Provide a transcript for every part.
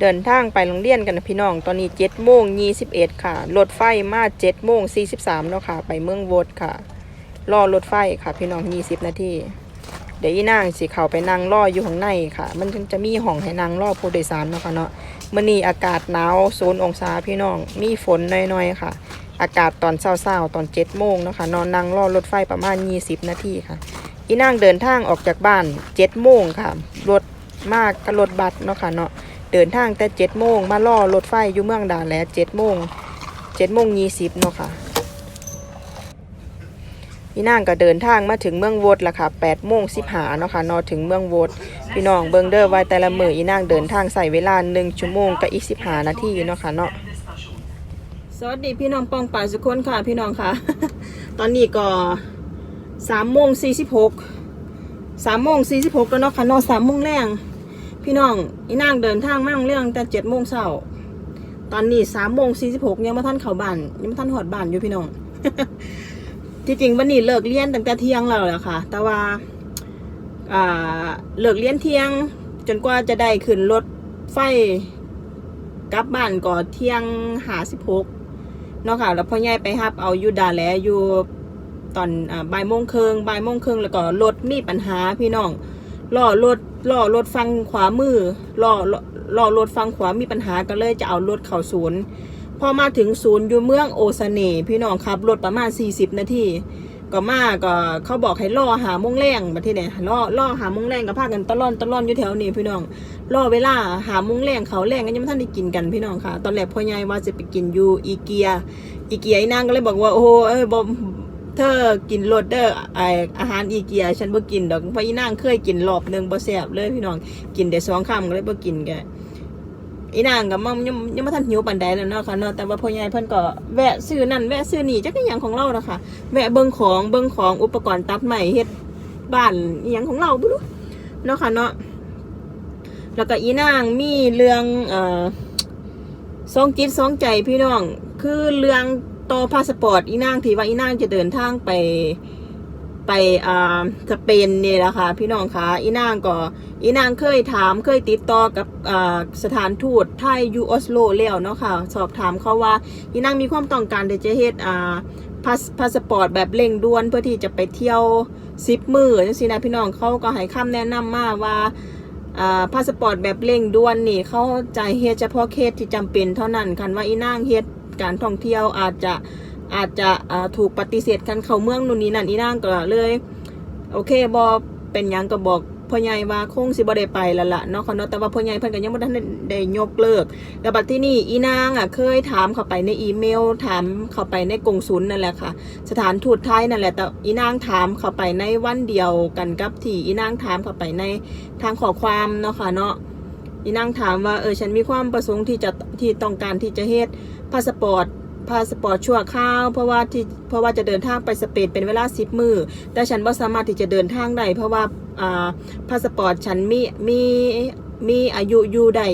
เดินทางไปโรงเรียนกันนะพี่น้อง ตอนนี้เจ็ดโมงยี่สิบเอ็ดค่ะ รถไฟมาเจ็ดโมงสี่สิบสามแล้วค่ะ ไปเมืองโวดค่ะ รอรถไฟค่ะ พี่น้องยี่สิบนาที เดี๋ยวอีนางสิเขาไปนั่งรออยู่ข้างในค่ะ มันจะมีห้องให้นั่งรอผู้โดยสารเนาะค่ะเนาะมื่อนี้อากาศหนาวโซนองศาพี่น้อง มีฝนน้อยๆค่ะ อากาศตอนเช้าๆตอนเจ็ดโมงเนาะค่ะนอนนั่งรอรถไฟประมาณยี่สิบนาทีค่ะ อีนางเดินทางออกจากบ้านเจ็ดโมงค่ะ รถมากกับรถบัสเนาะค่ะเนาะ เดินทางแต่เจ็ดโมงมาล่อรถไฟอยู่เมืองดาแหลเจ็ดโมงเจ็ดโมงยี่สิบเนาะค่ะพี่นางก็เดินทางมาถึงเมืองโวดละค่ะแปดโมงสิบหาเนาะค่ะนอถึงเมืองโวดพี่น้องเบิงเดอร์ไว้แต่ละมืออีนางเดินทางใส่เวลาหนึ่งชั่วโมงกับอีกสิบหานาทีเนาะค่ะเนาะสวัสดีพี่น้องปองป่ายสุกคนค่ะพี่น้องค่ะ ตอนนี้ก็สามโมงสี่สิบหกสามโมงสี่สิบหกแล้วเนาะค่ะนอสามโมงแรง พี่น้องอีนางเดินทางมาโรงเรื่องแต่เจ็ดโมงเช้าตอนนี้สามโมงสี่สิบหกยังมาท่านเข้าบ้านยังมาท่านหอดบ้านอยู่พี่น้องที่จริงวันนี้เลิกเรียนตั้งแต่เที่ยงแล้วแหละค่ะ แต่ว่าเลิกเรียนเที่ยง จนกว่าจะได้ขึ้นรถไฟกลับบ้านก่อนเที่ยงหาสิบหกเนาะค่ะ แล้วพ่อใหญ่ไปฮับเอายูดาแลอยู่ตอนอบ่ายโมงครึ่งบ่ายโมงครึ่งแล้วก็รถมีปัญหาพี่น้อง ล่อรถล่อรถฟังขวามือล่อล่อรถฟังขวามีปัญหาก็เลยจะเอารถเข้าศูนย์พอมาถึงศูนย์อยู่เมืองโอซาเน่พี่น้องขับรถประมาณ 40 นาทีก็มาก็เขาบอกให้ล่อหามงแรงมาที่ไหนล่อล่อหามงแรงก็พากันตะล่อนตะล่อนอยู่แถวนี้พี่น้องล่อเวลาหามงแรงเขาแรงก็ยังไม่ทันได้กินกันพี่น้องค่ะ ตอนแรกพ่อใหญ่ว่าจะไปกินอยู่อีเกียอีเกียไอ้นางก็เลยบอกว่าโอ้เอ้ยบ เธอกินโรดเดอร์ไออาหารอีเกีย ฉันบ่กินดอกเพราะอีนางเคยกินรอบหนึ่งบ่แซ่บเลยพี่น้องกินแต่สองคำก็เลยบ่กินแกอีนางก็มันยังยังไม่ทันหิวปานใดแล้วเนาะค่ะเนาะแต่ว่าพ่อใหญ่เพิ่นก็แวะซื้อนั่นแวะซื้อนี่จักอหยังของเรานะคะแวะเบิ่งของเบิ่งของอุปกรณ์ตัดใหม่เฮ็ดบ้านอหยังของเราบ่รู้เนาะค่ะเนาะแล้วก็อีนางมีเรื่องเอ่อสองจิตสองใจพี่น้องคือเรื่อง ต่อพาสปอร์ตอีนางที่ว่าอีนางจะเดินทางไปไปอ่าสเปนนี่แหละค่ะพี่น้องคะอีนางก็อีนางเคยถามเคยติดต่อกับอ่าสถานทูตไทยยูออสโลแล้วเนาะค่ะสอบถามเขาว่าอีนางมีความต้องการที่จะเฮ็ดอ่าพาสพาสปอร์ตแบบเร่งด่วนเพื่อที่จะไปเที่ยวซิปมือจังซี่นะพี่น้องเขาก็ให้คำแนะนำมาว่าอ่าพาสปอร์ตแบบเร่งด่วนนี่เขาจ่ายเฮ็ดเฉพาะเคสที่จำเป็นเท่านั้นคันว่าอีนางเฮ็ด การท่องเที่ยวอาจจะอาจจะถูกปฏิเสธกันเข้าเมืองนู่นนี่นั่นอีนางก็เลย โอเคบอเป็นยังก็บอกพ่อใหญ่ว่าคงสิบ่ได้ไปแล้วล่ะเนาะค่ะเนาะแต่ว่าพ่อใหญ่เพิ่นก็ยังบ่ทันได้ได้ยกเลิกแล้วบัดที่นี่อีนางอะเคยถามเข้าไปในอีเมล ถามเข้าไปในกงสุลนั่นแหละค่ะ สถานทูตไทยนั่นแหละแต่อีนางถามเข้าไปในวันเดียวกันกับที่อีนางถามเข้าไปในทางขอความเนาะค่ะเนาะ อีนางถามว่าเออฉันมีความประสงค์ที่จะที่ต้องการที่จะเฮ็ดพาสปอร์ตพาสปอร์ตชั่วคราวเพราะว่าที่เพราะว่าจะเดินทางไปสเปนเป็นเวลา10มื้อแต่ฉันบ่สามารถที่จะเดินทางได้เพราะว่าอ่าพาสปอร์ตฉันมีมีมีอายุอยู่ได้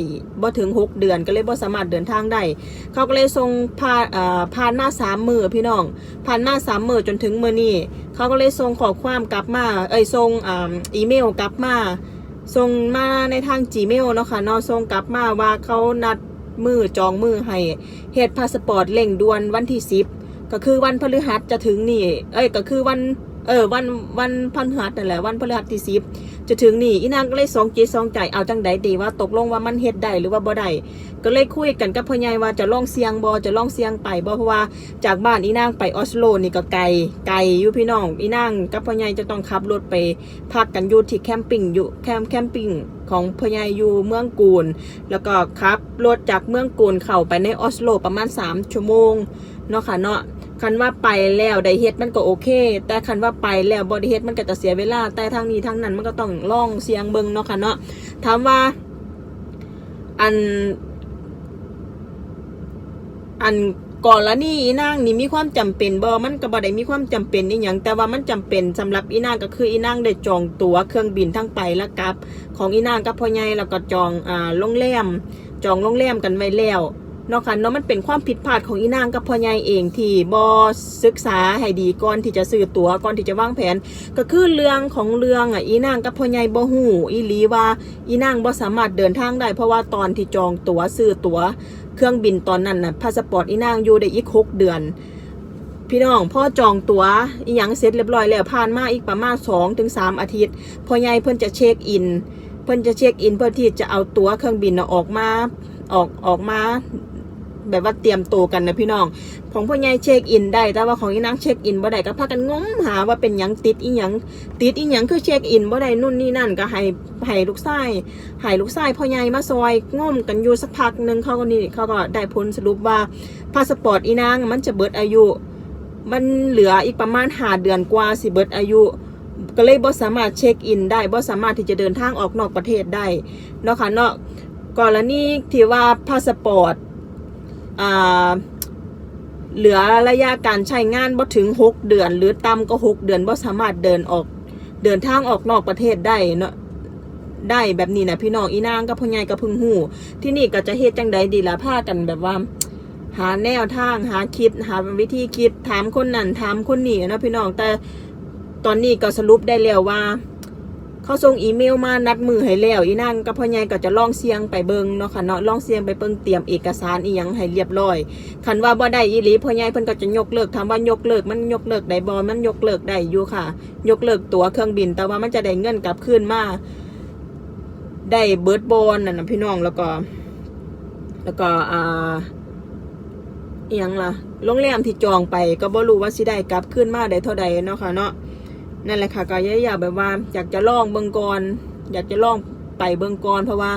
บ่ถึง 6 เดือนก็เลยบ่สามารถเดินทางได้เขาก็เลยส่งผ่านอ่าผ่านมาสามมือพี่น้องผ่านมาสามมือจนถึงมือนี้เขาก็เลยส่งข้อความกลับมาเอ้ยส่งอ่าอีเมลกลับมา ส่งมาในทาง Gmail เนาะค่ะเนาะส่งกลับมาว่าเขานัดมือจองมือให้เฮ็ดพาสปอร์ตเล่งด่วนวันที่สิบก็คือวันพฤหัสจะถึงนี่ เอ้ยก็คือวัน เออวันวันพฤหัสนั่นแหละวันพฤหัสที่สิบจะถึงนี่อีนางก็เลยสองจิตสองใจเอาจังใดดีว่าตกลงว่ามันเฮ็ดได้หรือว่าบ่ได้ก็เลยคุยกันกับพ่อใหญ่ว่าจะลองเสียงบอจะลองเสียงไปบอเพราะว่าจากบ้านอีนางไปออสโลนี่ก็ไกลไกลอยู่พี่น้องอีนางกับพ่อใหญ่จะต้องขับรถไปพักกันอยู่ที่แคมปิ้งอยู่แคมแคมปิ้งของพ่อใหญ่อยู่เมืองกูนแล้วก็ขับรถจากเมืองกูนเข้าไปในออสโลประมาณ3ชั่วโมงเนาะค่ะเนาะ คันว่าไปแล้วได้เฮ็ดมันก็โอเค แต่คันว่าไปแล้วบ่ได้เฮ็ดมันก็จะเสียเวลา แต่ทางนี้ทางนั้นมันก็ต้องลองเสียงเบิ่งเนาะค่ะเนาะถามว่า อัน อันก่อนละนี่อีนางนี่มีความจำเป็นบ่มันก็บ่ได้มีความจำเป็นอีหยังแต่ว่ามันจำเป็นสำหรับอีนางก็คืออีนางได้จองตั๋วเครื่องบินทั้งไปและกลับ ของอีนางกับพ่อใหญ่แล้วก็จองอ่าโรงแรมจองโรงแรมกันไว้แล้ว เนาะค่ะเนาะมันเป็นความผิดพลาดของอีนางกับพ่อใหญ่เองที่บ่ศึกษาให้ดีก่อนที่จะซื้อตั๋วก่อนที่จะวางแผน ก็คือเรื่องของเรื่องอะอีนางกับพ่อใหญ่บ่ฮู้อีลีว่าอีนางบ่สามารถเดินทางได้ เพราะว่าตอนที่จองตั๋วซื้อตั๋วเครื่องบินตอนนั้นน่ะพาสปอร์ตอีนางอยู่ได้อีกหกเดือนพี่น้องพ่อจองตั๋วอีหยังเสร็จเรียบร้อยแล้วผ่านมาอีกประมาณ2-3ถึง3อาทิตย์พ่อใหญ่เพิ่นจะเช็คอิน เพิ่นจะเช็คอินเพื่อที่จะเอาตั๋วเครื่องบินออกมาออกออกมา แบบว่าเตรียมตัวกันนะพี่น้อง ของพ่อใหญ่เช็คอินได้ แต่ว่าของอีนางเช็คอินบ่ได้ก็พากันงมหาว่าเป็นหยังติดอีหยังติดอีหยังคือเช็คอินบ่ได้นู่นนี่นั่นก็ให้ให้ลูกชายให้ลูกชายพ่อใหญ่มาซอยงมกันอยู่สักพักหนึ่งเขาก็นี่เขาก็ได้ผลสรุปว่าพาสปอร์ตอีนางมันจะเบิดอายุ มันเหลืออีกประมาณห้าเดือนกว่าสิเบิดอายุก็เลยบ่สามารถเช็คอินได้บ่สามารถที่จะเดินทางออกนอกประเทศได้เนาะค่ะเนาะกรณีที่ว่าพาสปอร์ต เหลือระยะการใช้งานบ่ถึง 6 เดือน หรือต่ำก็ 6 เดือนบ่สามารถเดินออกเดินทางออกนอกประเทศได้เนาะได้แบบนี้นะพี่น้องอีนางกับพ่อใหญ่กับพึ่งหูที่นี่ก็จะเฮ็ดจังใดดีล่ะพากันแบบว่า หาแนวทางหาคิดหาวิธีคิดถามคนนั้นถามคนนี้นะพี่น้องแต่ตอนนี้ก็สรุปได้แล้วว่า เขาส่งอีเมลมานัดมือให้แล้วอีนั่งกับพ่อใหญ่ก็จะล่องเสียงไปเบิงเนาะค่ะเนาะล่องเสียงไปเบิงเตรียมเอกสารอีหยังให้เรียบร้อยคันว่าบ่ได้อีหลีพ่อใหญ่เพิ่นก็จะยกเลิกถามว่ายกเลิกมันยกเลิกได้บ่มันยกเลิกได้อยู่ค่ะ ยกเลิกตั๋วเครื่องบิน แต่ว่ามันจะได้เงินกลับคืนมาได้เบิร์ดบอลน่ะนะพี่น้องแล้วก็ แล้วก็อ่าอีหยังล่ะโรงแรมที่จองไปก็บ่รู้ว่าสิได้กลับขึ้นมาได้เท่าใดเนาะค่ะเนาะ นั่นแหละค่ะก็อยากแบบว่า อยากจะลองเบิงก่อนอยากจะลองไปเบิงก่อนเพราะว่า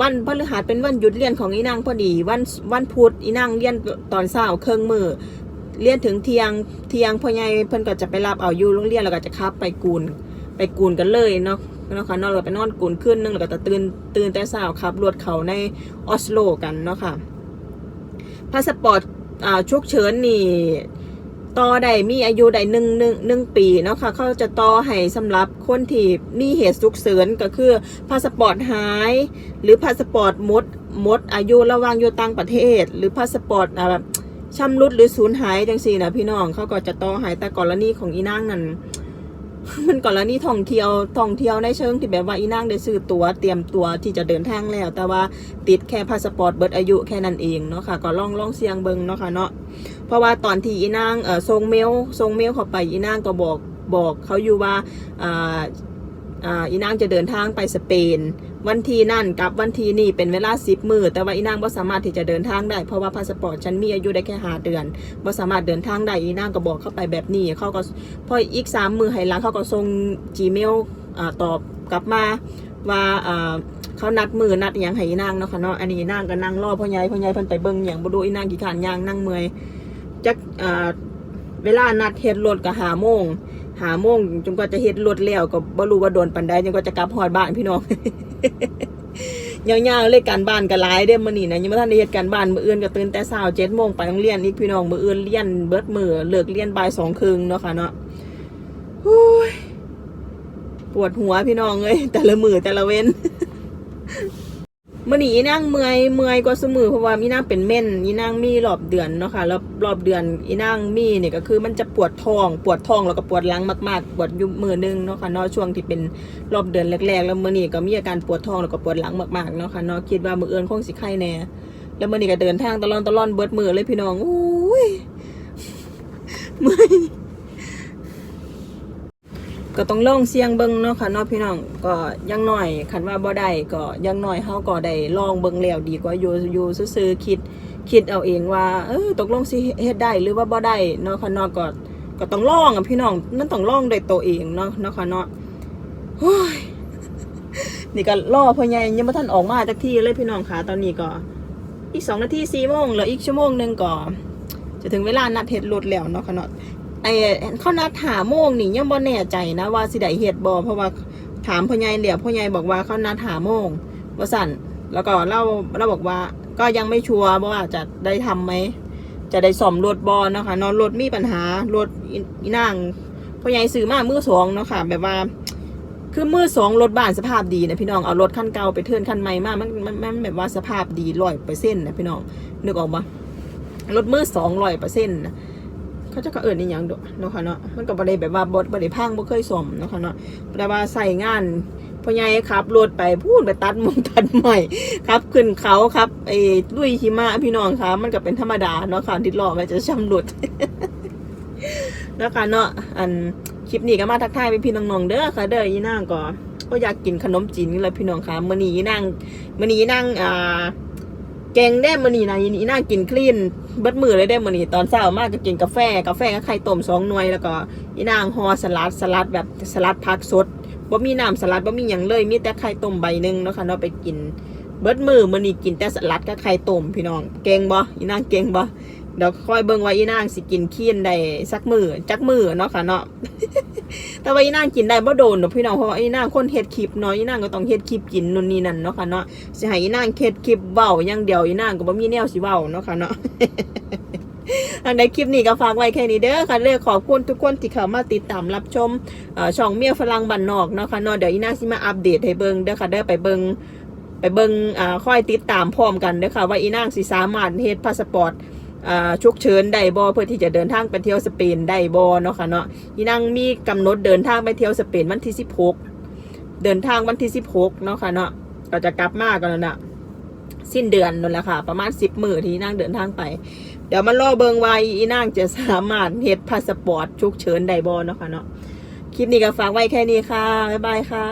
วันพฤหัสเป็นวันหยุดเรียนของอีนางพอดี วันวันพุธอีนางเรียนตอนเช้าเครื่องมือเรียนถึงเที่ยงเที่ยงพ่อใหญ่เพิ่นก็จะไปรับเอาอยู่โรงเรียนแล้วก็จะขับไปกูนไปกูนกันเลยเนาะเนาะค่ะนอนเราไปนอนกูนขึ้นนึงแล้วก็จะตื่นตื่นแต่เช้าขับรถเขาในออสโลกันเนาะค่ะพาสปอร์ตอ่าฉุกเฉินนี่ ต่อได้มีอายุได้หนึ่งหนึ่งหนึ่งปีเนาะค่ะเขาจะต่อให้สำหรับคนที่มีเหตุสุกเสริญก็คือพาสปอร์ตหาย หรือพาสปอร์ตหมดหมดอายุระหว่างอยู่ต่างประเทศ หรือพาสปอร์ตแบบชำรุดหรือสูญหายจังสี่นะพี่น้องเขาก็จะต่อใหายแต่กรณีของอีนางนั้น มันก่อนแล้วนี่ท่องเที่ยวท่องเที่ยวในเชิงที่แบบว่าอีนางได้ซื้อตั๋วเตรียมตัวที่จะเดินทางแล้ว แต่ว่าติดแค่พาสปอร์ตเบิดอายุแค่นั้นเองเนาะค่ะก็ลองลองเสียงเบิงเนาะค่ะเนาะเพราะว่าตอนที่อีนางเอ่อทรงเมลทรงเมลเข้าไปอีนางก็บอกบอกเขาอยู่ว่าอ่า อ่าอีนางจะเดินทางไปสเปน วันที่นั่นกับวันที่นี่เป็นเวลาสิบมือแต่ว่าอีนางบ่สามารถที่จะเดินทางได้เพราะว่าพาสปอร์ตฉันมีอายุได้แค่หาเดือนบ่สามารถเดินทางได้อีนางก็บอกเข้าไปแบบนี้เขาก็พออีกสามมือให้หลังเขาก็ส่ง Gmail อ่าตอบกลับมาว่าอ่าเขานัดมือนัดอย่างให้อีนางเนาะค่ะเนาะอันนี้นางก็นั่งรอพ่อใหญ่พ่อใหญ่เพิ่นไปเบิ่งอย่างบ่ดูอีนางกี่ขานยางนั่งเมื่อยจักอ่าเวลานัดเฮ็ดรถก็หาโมง หาโมงจนกว่าจะเฮ็ดรถแล้วก็บ่รู้ว่าโดนปันใดจนกว่าจะกลับฮอดบ้านพี่น้องยาวๆเลยการบ้านก็หลายเด้มื้อนี้นะยังบ่ทันได้เฮ็ดการบ้านมื้ออื่นก็ตื่นแต่เช้า7โมงไปโรงเรียนอีกพี่น้องมื้ออื่นเรียนเบิดมื้อเลิกเรียนบ่าย2ครึ่งเนาะค่ะเนาะโอ้ปวดหัวพี่น้องเอ้ยแต่ละมือแต่ละเว้น มื่อนี้อีนางเมื่อยเมื่อยกว่าสมือเพราะว่าอีนางเป็นเม่นอีนางมีรอบเดือนเนาะค่ะแล้วรอบเดือนอีนางมีเนี่ยก็คือมันจะปวดท้อง ปวดท้องแล้วก็ปวดหลังมากๆ ปวดยู่มือนึงเนาะค่ะเนาะช่วงที่เป็นรอบเดือนแรกๆ แล้วมื่อนี้ก็มีอาการปวดท้องแล้วก็ปวดหลังมากๆเนาะค่ะเนาะคิดว่ามือเอื้นคงสิไข้แน่แล้วมื่อนี้ก็เดินทางตลอดตลอดเบิดมือเลยพี่น้องอุ้ยเมื่อย ก็ต้องลองเสียงเบิ่งเนาะค่ะเนาะพี่น้องก็ยังหน้อยคันว่าบ่ได้ก็ยังหน้อยเฮาก็ได้ลองเบิ่งแล้วดีกว่าอยู่อยู่ซื่อๆคิดคิดเอาเองว่าเออตกลงสิเฮ็ดได้หรือว่าบ่ได้เนาะค่ะเนาะก็ก็ต้องลองอะพี่น้องมันต้องลองด้วยตัวเองเนาะเนาะค่ะเนาะโอ้ยนี่ก็รอพ่อใหญ่ยังบ่ทันออกมาจักที่เลยพี่น้องค่ะตอนนี้ก็อีกสองนาทีสี่โมงเหลืออีกชั่วโมงหนึงก็จะถึงเวลานัดเฮ็ดรถแล้วเนาะค่ะเนาะ ไอ้เขานัดหาโมงนี่ยังบ่แน่ใจนะว่าสิได้เฮ็ดบ่เพราะว่าถามพ่อใหญ่เหลียวพ่อใหญ่บอกว่าเขานัดหาโมงว่าสั่นแล้วก็เล่าเราบอกว่าก็ยังไม่ชัวร์ว่าจะได้ทำไหมจะได้ซ่อมรถบ่เนะคะนอนรถมีปัญหารถอีอีนางพ่อใหญ่ซื้อมามือสองเนาะค่ะแบบว่า คือมือสองรถบ้านสภาพดีนะพี่น้องเอารถคันเก่าไปเทินคันใหม่มามันมันมันแบบว่าสภาพดีร้อยเปอร์เซ็นต์นะพี่น้องนึกออกปะรถมือสองร้อยเปอร์เซ็นต์นะ เขาจะก็เอิญนี่ยังดอกเนาะค่ะเนาะมันก็บ่ได้แบบว่าบดบ่ได้พังบ่เคยสมเนาะค่ะเนาะแต่ว่าใส่งานพ่อใหญ่ขับรถไปพูดไปตัดมุงตัดใหม่ครับขึ้นเขาครับไอ้ลุยหิมะพี่น้องคะมันก็เป็นธรรมดาเนาะค่ะทิดล้อมันจะช้ำหลุดนะคะเนาะอันคลิปนี้ก็มาทักทายพี่พี่น้องๆเด้อค่ะเด้ออีนางก็ก็อยากกินขนมจีนนี่แหละพี่น้องค่ะมื้อนี้อีนางมื้อนี้อีนางอ่า แกงได้มื้อนี้นะอีนากินคลีนเบิดมือเลยได้มื้อนี้ตอนเช้ามากก็กินกาแฟกาแฟกับไข่ต้มสองหน่วยแล้วก็อีนางฮอสลัดสลัดแบบสลัดผักสดบ่มีน้ำสลัดบ่มีอย่างเลย มีแต่ไข่ต้มใบหนึ่งเนาะค่ะเนาะไปกินเบิดมือมันนี่กินแต่สลัดกับไข่ต้มพี่น้องเก่งบ่อีนางเก่งบ่ เดี๋ยวค่อยเบิ่งว่าอีนางสิกินเคียนได้สักมือจักมือเนาะค่ะเนาะแต่ว่าอีนางกินได้บ่โดนเนาะพี่น้องเพราะว่าอีนางคนเฮ็ดคลิปเนาะอีนางก็ต้องเฮ็ดคลิปกินนู่นนี่นั่นเนาะค่ะเนาะสิให้อีนางเฮ็ดคลิปเว้าอย่างเดียวอีนางก็บ่มีแนวสิเว้าเนาะค่ะเนาะอันในคลิปนี้ก็ฝากไว้แค่นี้เด้อค่ะเลยขอบคุณทุกคนที่เข้ามาติดตามรับชมช่องเมียฝรั่งบ้านนอกเนาะค่ะเนาะเดี๋ยวอีนางสิมาอัปเดตให้เบิ่งเด้อค่ะเด้อไปเบิ่งไปเบิ่งอ่าค่อยติดตามพร้อมกันเด้อค่ะว่าอีนางสิสามารถเฮ็ดพาสปอร์ต อ่าฉุกเฉินได้บอเพื่อที่จะเดินทางไปเที่ยวสเปนได้บอเนาะค่ะเนาะที่นั่งมีกำหนดเดินทางไปเที่ยวสเปนวันที่สิบหกเดินทางวันที่สิบหกเนาะค่ะเนาะก็จะกลับมากันแล้วนะสิ้นเดือนนั่นแหละค่ะ ประมาณสิบมือที่นั่งเดินทางไป เดี๋ยวมารอเบิงไว้อีนั่งจะสามารถเฮ็ดพาสปอร์ตฉุกเฉินได้บอเนาะค่ะเนาะคลิปนี้ก็ฝากไว้แค่นี้ค่ะบ๊ายบายค่ะ